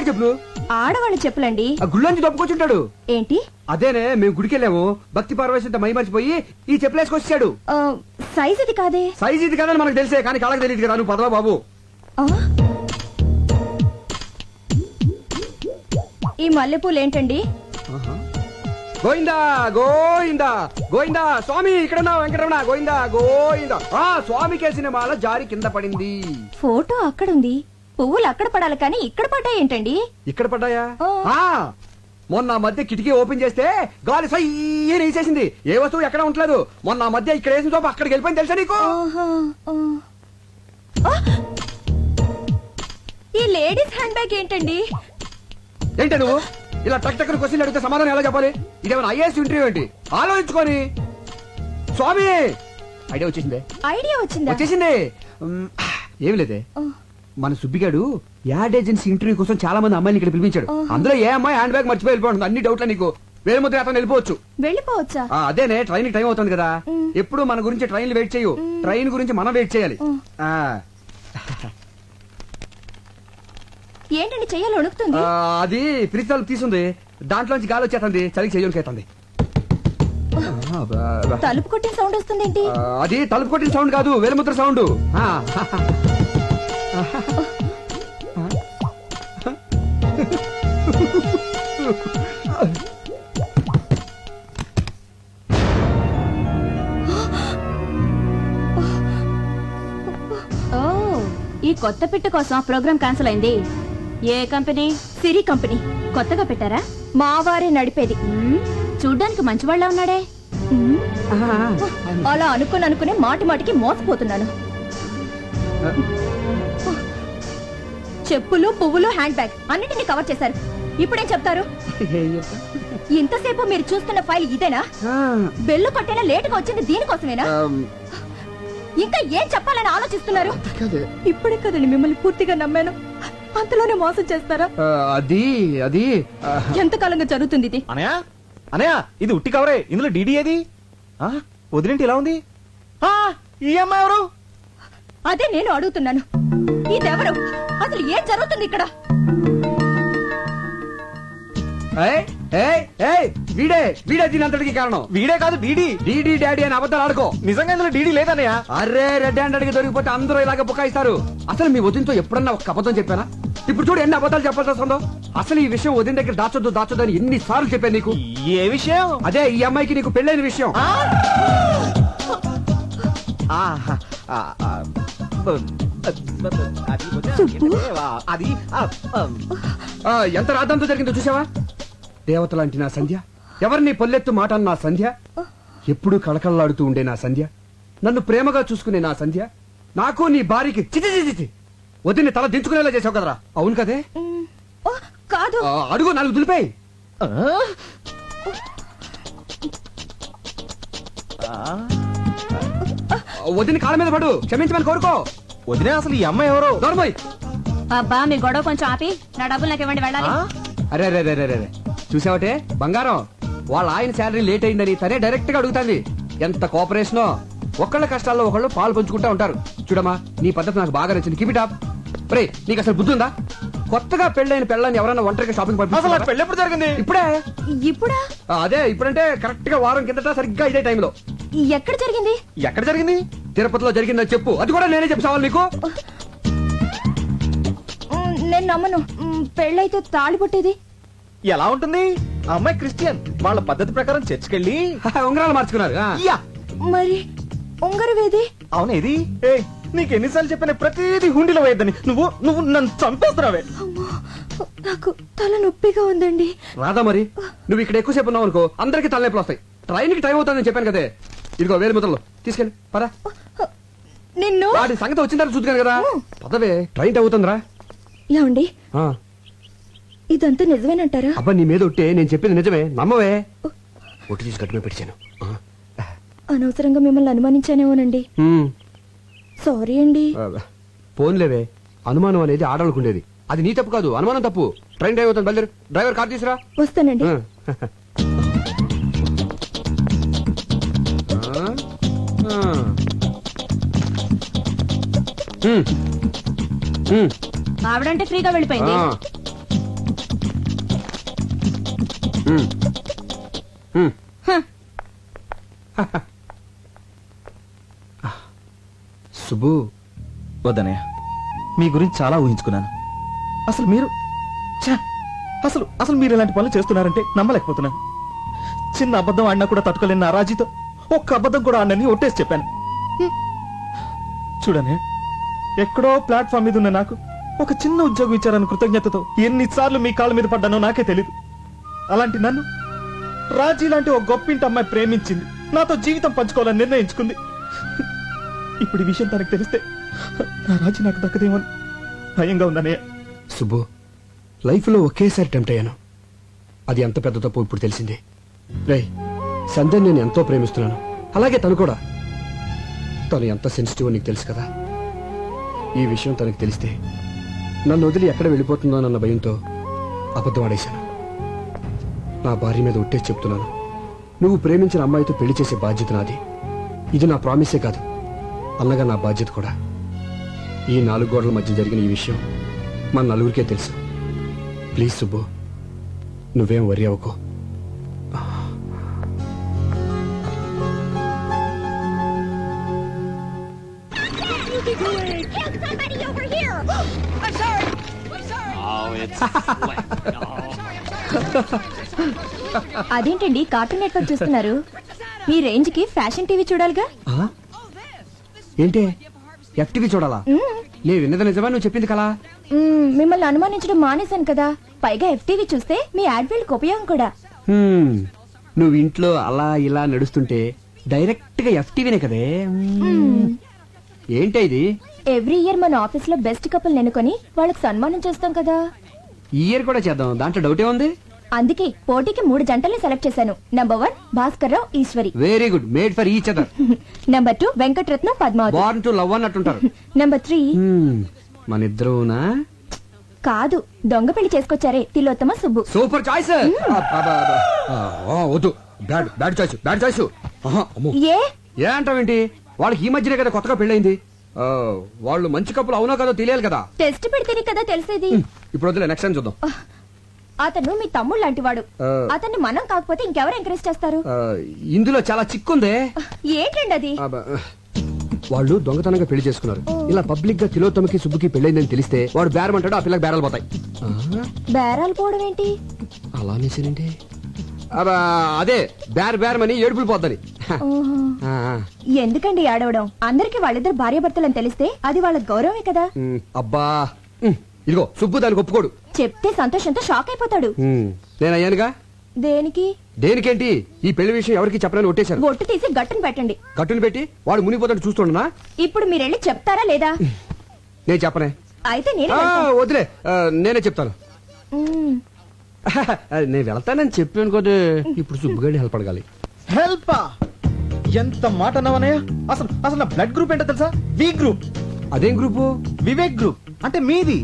పేరు చెప్పు. ఆడవాళ్ళ చెప్పులండి. ఆ గుళ్ళోంచి దొప్పుకొచ్చుంటాడు ఏంటి? అదేనే మేము గుడికి వెళ్ళాము భక్తి పార్వశంతో మై మర్చిపోయి ఈ చెప్పులు వేసుకొచ్చాడు ఆ, సైజ్ ఇది కాదే? సైజ్ ఇది కదని మనకు తెలిసే కానీ కాళ్ళకి తెలియదు కదా. నువ్వు పదవా బాబు. ఆ? ఈ మల్లెపూలు ఏంటండి గోయిందా గోయిందా గోయిందా స్వామి ఇక్కడ వెంకటరమణ గోయిందా గోయిందా ఆ స్వామి కేసిన మాల జారి కింద పడింది. ఫోటో అక్కడుంది. పువ్వులు అక్కడ పడాలి కానీ ఇక్కడ పడ్డాయి ఏంటండి? ఇక్కడ పడ్డాయా. ఆ మొన్న ఆ మధ్య కిటికీ ఓపెన్ చేస్తే గాలి సయ్యని వేసేసింది ఏ వస్తువు ఎక్కడ ఉండలేదు? మొన్న ఆ మధ్య ఇక్కడ వేసిన చోప అక్కడికి వెళ్ళిపోయింది తెలుసా నీకు? ఆ. ఆ! ఈ లేడీస్ హ్యాండ్ బ్యాగ్ ఏంటండి? ఏంటి నువ్వు? ఇలా టక్ టక్ క్వశ్చన్ అడిగితే సమాధానం ఎలా చెప్పాలి? ఇదేమైనా ఐఏఎస్ ఇంటర్వ్యూ ఏంటి? ఆలోచించుకొని. స్వామి! ఐడియా వచ్చేసిందే. ఐడియా వచ్చిందా? వచ్చేసింది. ఏమి లేదే. మన సుబ్బిగాడు యాడ్ ఏజెన్సీ ఇంటర్వ్యూ కోసం చాలా మంది అమ్మాయిని ఇక్కడ పిలిపించాడు. అందులో ఏ అమ్మాయి హ్యాండ్ బ్యాగ్ మర్చిపోయి వెళ్ళిపోతుంది? అన్ని డౌట్లే నీకు. వేరే ముద్ర అతను వెళ్ళిపోవచ్చు. వెళ్ళిపోవచ్చా? ఆ, అదేనే ట్రైన్ టైం అవుతుంది కదా. ఎప్పుడు మన గురించి ట్రైన్ వెయిట్ చేయు. ట్రైన్ గురించి మనం వెయిట్ చేయాలి. ఆ, ఏంటండి చెయ్యాలి వణుకుతుంది? ఆ, అది ఫ్రిజ్ తలుపు తీసుంది. దాంట్లోంచి గాలి వచ్చేస్తుంది. చలికి చెయ్యలకేస్తుంది తలుపు కొట్టిన సౌండ్ వస్తుంది ఏంటి అది తలుపు కొట్టిన సౌండ్ కాదు వేలుముద్ర సౌండ్. ఓ ఈ కొత్త పిట్ట కోసం ప్రోగ్రామ్ క్యాన్సిల్ అయింది. ఏ కంపెనీ? సిరి కంపెనీ. కొత్తగా పెట్టారా? మా వారే నడిపేది. మ్మ్, చూడ్డానికి మంచివాళ్ళ ఉన్నాడే. ఆ. అలా అనుకుని అనుకునే మాటి మాటికి మోసపోతున్నాను. చెప్పులు పువ్వులు హ్యాండ్ బ్యాగ్ అన్నిటిని కవర్ చేశారు. ఇప్పుడేం చెప్తారు? ఇంతసేపు మీరు చూస్తున్న ఫైల్ ఇదేనా? బెల్లు కొట్టైనా లేటుగా వచ్చింది దీనికోసమేనా? ఇంకా ఏం చెప్పాలని ఆలోచిస్తున్నారు. ఇప్పుడే కదండి మిమ్మల్ని పూర్తిగా నమ్మాను. అంతలోనే మోసం చేస్తారా? అది అది ఎంతకాలంగా జరుగుతుంది ఇది? అనయా అనయా ఇది ఉట్టి కవరే. ఇందులో డీడీ ఏది? ఆ, వదిలేంటి ఇలా ఉంది? ఆ, ఈ అమ్మాయి ఎవరు? అదే నేను అడుగుతున్నాను. ఇదెవరు అసలు ఏం జరుగుతుంది ఇక్కడ? వీడే వీడే కారణం. వీడే కాదు డీడీ డీడీ డాడీ అని అబద్ధాలు ఆడుకో. నిజంగా ఇందులో డీడీ లేదన్నయ్య? అరే రెడ్ హ్యాండ్ అడిగి దొరికిపోతే అందరూ ఇలాగ బుకాయిస్తారు. అసలు మీ వదినతో ఎప్పుడన్నా ఒక అబద్ధం చెప్పానా? ఇప్పుడు చూడు ఎన్ని అబద్ధాలు చెప్పాల్సి వస్తుందో. అసలు ఈ విషయం వదిన దగ్గర దాచొద్దు దాచొద్దు అని ఎన్ని సార్లు చెప్పాను నీకు. ఏ విషయం? అదే ఈ అమ్మాయికి నీకు పెళ్ళైన విషయం. ఆ? అది సుబ్బు? అది ఆ, ఆ, ఆ, ఎంత రాద్దంతో జరిగిందో చూసావా? దేవత లాంటి నా సంధ్య? ఎవరిని పొల్లెత్తు మాట అన్న నా సంధ్య? ఎప్పుడూ కళకళలాడుతూ ఉండే నా సంధ్య? నన్ను ప్రేమగా చూసుకునే నా సంధ్య? నాకు నీ భార్యకి చిచి చిచి వదిని తల దించుకునేలా చేసావు కదరా? అవును కదే. మ్, ఓ, కాదు. ఆ, అడుగు నాలుగు దులిపాయి. ఆ? ఆ? వదిన కాళ్ళ మీద పడు. క్షమించమని కోరుకో. వదిలే అసలు ఈ అమ్మాయి ఎవరు? దూరమోయ్ అబ్బా మీ గొడవ కొంచెం ఆపి. నా డబ్బులు నాకు ఇవ్వండి వెళ్ళాలి? అరే అరే అరే అరే, చూసావటే? బంగారం వాళ్ళ ఆయన శాలరీ లేట్ అయిందని తనే డైరెక్ట్గా అడుగుతాంది. ఎంత కోఆపరేషనో ఒకళ్ళ కష్టాల్లో ఒకళ్ళు పాలు పంచుకుంటా ఉంటారు. చూడమ్మా నీ పద్ధతి నాకు బాగా నచ్చింది. కీప్ ఇట్ అప్ రే నీకు అసలు బుద్ధి ఉందా? కొత్తగా పెళ్ళైన పెళ్ళని ఎవరైనా ఒంటరిగా షాపింగ్ అసలు? పెళ్ళి ఎప్పుడు జరిగింది? ఇప్పుడే. ఇప్పుడా? అదే ఇప్పుడంటే కరెక్ట్గా వారం కిందట సరిగ్గా ఇదే టైంలో ఎక్కడ జరిగింది? ఎక్కడ జరిగింది? తిరుపతిలో జరిగిందని చెప్పు. అది కూడా నేనే చెప్పావాలి నీకు. మ్, నేను నమ్మను. మ్, పెళ్ళైతే తాళి పట్టేది. ఎలా ఉంటుంది? ఆ అమ్మాయి క్రిస్టియన్. వాళ్ళ పద్ధతి ప్రకారం చర్చికెళ్ళి. ఉంగరాలు మార్చుకున్నారు. ఆ. యా. మరి ఉంగరవేది అవునేది ఏ నీకు ఎన్నిసార్లు చెప్పిన ప్రతిదీ హుండీలో వేయద్దని. నువ్వు నువ్వు నన్ను చంపేస్తున్నావే. అమ్మో, నాకు తల నొప్పిగా ఉందండి. రాదా మరి? నువ్వు ఇక్కడ ఎక్కువసేపు ఉన్నావు అనుకో అందరికి తలనొప్పులు వస్తాయి. ట్రైన్కి టైం అవుతుందని చెప్పాను కదే. ఇదిగో వేలు ముద్రలు తీసుకెళ్ళి పదా. నిన్ను? వాడి సంగతి వచ్చిన తర్వాత చూద్దాను కదా పదవే ట్రైన్ అవుతుందిరా. ఏమండి ఆ, ఇదంతా నిజమేనంటారా? అబ్బా నీ మీద ఒట్టే నేను చెప్పింది నిజమే. నమ్మవే. ఒట్టి తీసి గట్టుమే పెట్టాను అనవసరంగా మిమ్మల్ని అనుమానించానేమోనండి. సారీ అండి. ఫోన్లేవే అనుమానం అనేది ఆడవాళ్ళకు ఉండేది. అది నీ తప్పు కాదు అనుమానం తప్పు. ట్రైన్ అవుతుంది బయలుదేరు. డ్రైవర్ కార్ తీసురా. వస్తానండి. ఆ. ఆవిడంటే ఫ్రీగా వెళ్ళిపోయింది. సుబ్బు వద్దనయ్య మీ గురించి చాలా ఊహించుకున్నాను. అసలు మీరు! అసలు అసలు మీరు ఇలాంటి పనులు చేస్తున్నారంటే నమ్మలేకపోతున్నాను. చిన్న అబద్ధం ఆడినా కూడా తట్టుకోలేని నా రాజీతో ఒక్క అబద్ధం కూడా ఆడనని ఒట్టేసి చెప్పాను. హ్మ్. చూడనే ఎక్కడో ప్లాట్ఫామ్ మీద ఉన్న నాకు ఒక చిన్న ఉద్యోగం ఇచ్చారని కృతజ్ఞతతో ఎన్నిసార్లు మీ కాళ్ళ మీద పడ్డానో నాకే తెలియదు అలాంటి నన్ను రాజీ లాంటి ఒక గొప్పింటి అమ్మాయి ప్రేమించింది. నాతో జీవితం పంచుకోవాలని నిర్ణయించుకుంది. ఇప్పుడు ఈ విషయం తనకు తెలిస్తే నా రాజీ నాకు దక్కదేమో భయంగా ఉందనే సుబ్బు లైఫ్లో ఒకేసారి టెంప్ట్ అయ్యాను. అది ఎంత పెద్ద తప్పు ఇప్పుడు తెలిసింది. రేయ్ సంధ్యని నేను ఎంతో ప్రేమిస్తున్నాను. అలాగే తను కూడా. తను ఎంత సెన్సిటివ్ నీకు తెలుసు కదా. ఈ విషయం తనకు తెలిస్తే నన్ను వదిలి ఎక్కడ వెళ్ళిపోతుందోనన్న భయంతో అబద్ధం ఆడేశాను. నా భార్య మీద ఉట్టే చెప్తున్నాను. నువ్వు ప్రేమించిన అమ్మాయితో పెళ్ళి చేసే బాధ్యత నాది. ఇది నా ప్రామిసే కాదు. అన్నగా నా బాధ్యత కూడా. ఈ నాలుగు గోడల మధ్య జరిగిన ఈ విషయం మన నలుగురికే తెలుసు. ప్లీజ్ సుబ్బు నువ్వేం వరి అవ్వకో. అదేంటండి కార్టూన్ నెట్వర్క్ చూస్తున్నారు? మీ రేంజ్కి ఫ్యాషన్ టీవీ చూడాలిగా? ఏంటి? ఎఫ్టీవీ చూడాలా? నేను విన్నది నిజమా? నువ్వు చెప్పింది కలా మ్మ్, మిమ్మల్ని అనుమానించడం మానేశాను కదా. పైగా ఎఫ్టీవీ చూస్తే మీ యాడ్వీల్కి ఉపయోగం కూడా. నువ్వు ఇంట్లో అలా ఇలా నడుస్తుంటే డైరెక్ట్గా ఎఫ్టీవీనే కదే. ఏంటి ఇది? ఎవ్రీ ఇయర్ మన ఆఫీస్లో బెస్ట్ కపుల్ నెనుకొని వాళ్ళకి సన్మానం చేస్తాం కదా. ఈ ఇయర్ కూడా చేద్దాం. దాంట్లో డౌటే ఉంది అందుకే పోటీకి మూడు జంటల్ని సెలెక్ట్ చేశాను. Number one Bhaskar Rao Eshwari. Very good made for each other number two Venkataratnam Padmavati. Born to love అన్నట్టుంటారు number three. మన ఇద్దరునా? కాదు దొంగ పెళ్ళి చేసుకొచ్చారే తిలోత్తమ సుబ్బు. సూపర్ చాయిస్ వద్దు. Bad bad choice bad choice ఏ? ఏ అంటావేంటి? వాళ్ళకి ఈ మధ్యనే కదా కొత్తగా పెళ్ళైంది వాళ్ళు మంచి కప్పులు అవునో కదో తెలియాలి కదా. టెస్ట్ పెడితేనే కదా తెలిసేది. ఇప్పుడు వద్దులే నెక్స్ట్ టైం చూద్దాం. అతను మీ తమ్ముడు లాంటి వాడు. అతన్ని మనం కాకపోతే ఇంకెవరు ఎంకరేజ్ చేస్తారు? ఇందులో చాలా చిక్కుందే. ఏంటండి అది? వాళ్ళు దొంగతనంగా పెళ్ళి చేసుకున్నారు. ఇలా పబ్లిక్గా తిలోత్తమకి సుబ్బుకి పెళ్ళైందని తెలిస్తే వాడు బేరం అంటాడు ఆ పిల్లకి బేరాలు పోతాయి. బేరాలు పోవడం ఏంటి? అలా అనేసానండి అదే బేర్ బేరమని ఏడుపులు పోద్దని. ఆ. ఎందుకండి ఆడవడం? అందరికి వాళ్ళిద్దరు భార్యాభర్తలని తెలిస్తే అది వాళ్ళ గౌరవమే కదా. అబ్బా. ఇదిగో సుబ్బు దానికి ఒప్పుకోడు. చెప్తే సంతోషంతో షాక్ అయిపోతాడు. ఉమ్, నేను అయ్యానుగా దేనికి? దేనికేంటి? ఈ పెళ్ళి విషయం ఎవరికి చెప్పనని ఒట్టేశాను. ఒట్టు తీసి గట్టును పెట్టండి. కట్టుని పెట్టి వాడు మునిగిపోతాడు చూస్తుండనా? ఇప్పుడు మీరెళ్ళి చెప్తారా లేదా? నేను చెప్పనే. అయితే నేనే. వదిలే. నేనే చెప్తాను. నేను వెళ్తానని చెప్పాను కదా. ఇప్పుడు సుబ్బుగడి హెల్ప్ అడగాలి. హెల్ప్? ఎంత మాట అన్నావనయ్య? అసలు అసలు నా బ్లడ్ గ్రూప్ ఏంటో తెలుసా? వి గ్రూప్ అదేం గ్రూపు వివేక్ గ్రూప్ అంటే మీది.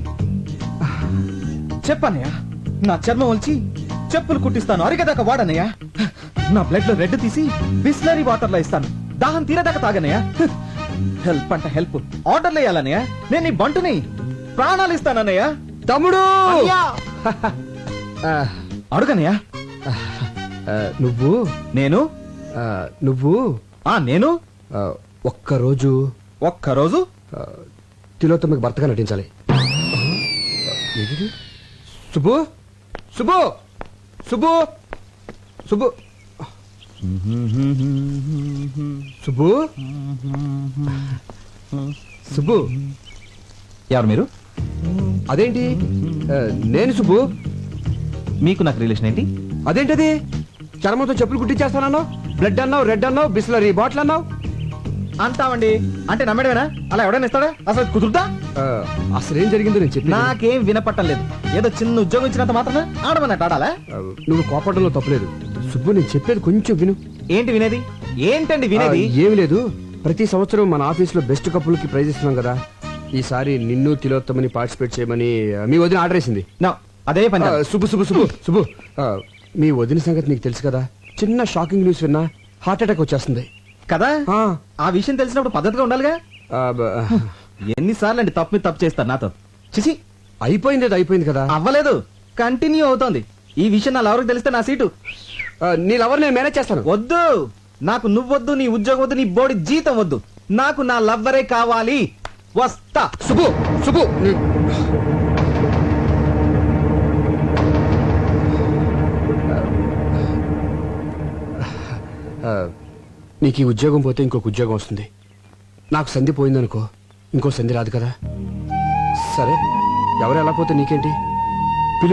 చెప్పనయ్య నా చర్మం వచ్చి చెప్పులు కుట్టిస్తాను. అరిగేదాకా వాడనయ్య. నా బ్లడ్లో రెడ్ తీసి బిస్లరీ వాటర్లో ఇస్తాను. దాహం తీరేదాకా తాగనయ్య. హెల్ప్ అంట హెల్ప్. ఆర్డర్లు వేయాలన్నయ్య నేను నీ బంటుని ప్రాణాలు ఇస్తానన్నయ్య. తమ్ముడు! అడుగనయ్య. నువ్వు నేను ఆ, నువ్వు? ఆ నేను? ఆ, ఒక్కరోజు? ఒక్కరోజు? ఆ, తిలోత్తమకి భర్తగా నటించాలి? సుబ్బు? సుబ్బు? సుబ్బు? సుబ్బు? సుబ్బు? సుబ్బు? ఎవరు మీరు? అదేంటి? ఆ, నేను సుబ్బు. మీకు నాకు రిలేషన్ ఏంటి? అదేంటది? చర్మంతో చెప్పులు కుట్టించేస్తానన్నావు? బ్లడ్ అన్నావు రెడ్ అన్నావు బిస్లరీ బాటిల్ అన్నావు. అంటామండి. అంటే నమ్మడమేనా? అలా ఎవడైనా ఇస్తాడా? అసలు కుదురుతా? అసలు ఏం జరిగిందో నేను చెప్పి నాకేం వినపట్టం లేదు. ఏదో చిన్న ఉద్యోగం ఇచ్చినంత మాత్రమే ఆడమన్నట్టు ఆడాలా? నువ్వు కోపడంలో తప్పలేదు. సుబ్బు నేను చెప్పేది కొంచెం విను. ఏంటి వినేది? ఏంటండి వినేది? ఏమీ లేదు. ప్రతి సంవత్సరం మన ఆఫీస్లో బెస్ట్ కప్పులకి ప్రైజ్ ఇస్తున్నాం కదా. ఈసారి నిన్ను తిలోత్తమని పార్టిసిపేట్ చేయమని మీ వదిన ఆర్డర్ వేసింది. నా, అదే పని సుబ్బు సుబ్బు సుబ్బు సుబ్బు. మీ వదిన సంగతి నీకు తెలుసు కదా? చిన్న షాకింగ్ న్యూస్ విన్నా హార్ట్ అటాక్ వచ్చేస్తుంది. కదా? ఆ, విషయం తెలిసినప్పుడు పద్ధతిగా ఉండాలిగా? ఎన్నిసార్లు అండి తప్పు మీద తప్పు చేస్తారు నాతో? చిచి అయిపోయింది అది అయిపోయింది కదా? అవ్వలేదు. కంటిన్యూ అవుతోంది. ఈ విషయం నా లవర్కి తెలిస్తే నా సీటు. నీ లవర్ నేను మేనేజ్ చేస్తాను. వద్దు. నాకు నువ్వొద్దు నీ ఉద్యోగం వద్దు నీ బోడి జీతం వద్దు. నాకు నా లవ్వరే కావాలి. వస్తా. సుబ్బు సుబ్బు నీకు ఈ ఉద్యోగం పోతే ఇంకొక ఉద్యోగం వస్తుంది. నాకు సంధి పోయిందనుకో ఇంకో సంధి రాదు కదా. సరే ఎవరు ఎలా పోతే నీకేంటి?